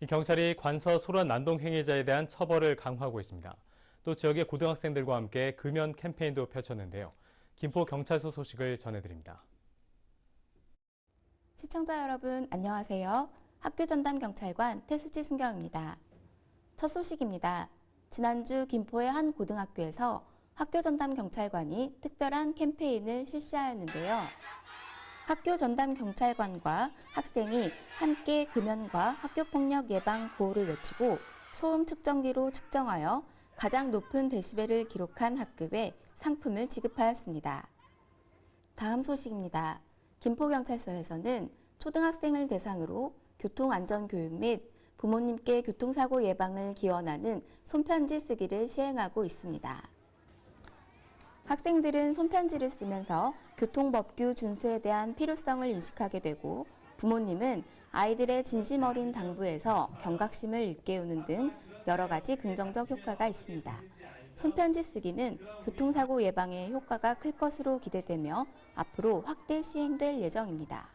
이 경찰이 관서 소란 난동 행위자에 대한 처벌을 강화하고 있습니다. 또 지역의 고등학생들과 함께 금연 캠페인도 펼쳤는데요. 김포 경찰서 소식을 전해드립니다. 시청자 여러분 안녕하세요. 학교 전담 경찰관 태수지 순경입니다. 첫 소식입니다. 지난주 김포의 한 고등학교에서 학교 전담 경찰관이 특별한 캠페인을 실시하였는데요. 학교 전담 경찰관과 학생이 함께 금연과 학교폭력 예방 구호를 외치고 소음 측정기로 측정하여 가장 높은 데시벨을 기록한 학급에 상품을 지급하였습니다. 다음 소식입니다. 김포경찰서에서는 초등학생을 대상으로 교통안전교육 및 부모님께 교통사고 예방을 기원하는 손편지 쓰기를 시행하고 있습니다. 학생들은 손편지를 쓰면서 교통법규 준수에 대한 필요성을 인식하게 되고 부모님은 아이들의 진심 어린 당부에서 경각심을 일깨우는 등 여러 가지 긍정적 효과가 있습니다. 손편지 쓰기는 교통사고 예방에 효과가 클 것으로 기대되며 앞으로 확대 시행될 예정입니다.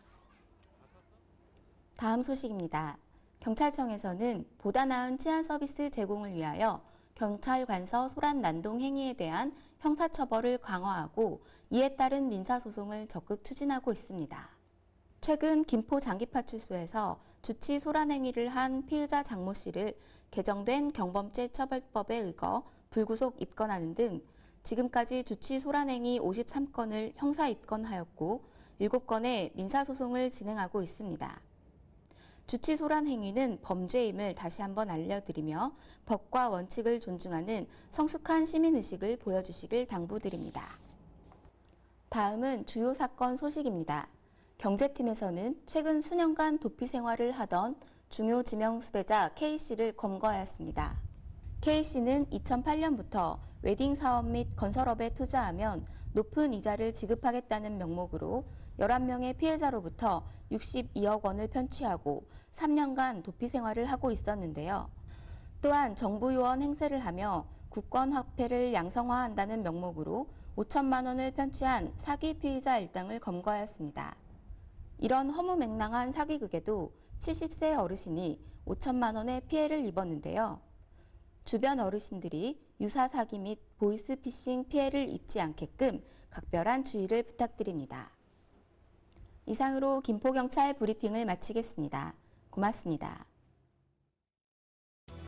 다음 소식입니다. 경찰청에서는 보다 나은 치안 서비스 제공을 위하여 경찰 관서 소란 난동 행위에 대한 형사처벌을 강화하고 이에 따른 민사소송을 적극 추진하고 있습니다. 최근 김포 장기파출소에서 주치 소란 행위를 한 피의자 장모 씨를 개정된 경범죄 처벌법에 의거 불구속 입건하는 등 지금까지 주치 소란 행위 53건을 형사 입건하였고 7건의 민사소송을 진행하고 있습니다. 주치 소란 행위는 범죄임을 다시 한번 알려드리며 법과 원칙을 존중하는 성숙한 시민의식을 보여주시길 당부드립니다. 다음은 주요 사건 소식입니다. 경제팀에서는 최근 수년간 도피 생활을 하던 중요 지명 수배자 K씨를 검거하였습니다. K씨는 2008년부터 웨딩 사업 및 건설업에 투자하면 높은 이자를 지급하겠다는 명목으로 11명의 피해자로부터 62억 원을 편취하고 3년간 도피 생활을 하고 있었는데요. 또한 정부 요원 행세를 하며 국권 화폐를 양성화한다는 명목으로 5천만 원을 편취한 사기 피의자 일당을 검거하였습니다. 이런 허무맹랑한 사기극에도 70세 어르신이 5천만 원의 피해를 입었는데요. 주변 어르신들이 유사 사기 및 보이스피싱 피해를 입지 않게끔 각별한 주의를 부탁드립니다. 이상으로 김포경찰 브리핑을 마치겠습니다. 고맙습니다.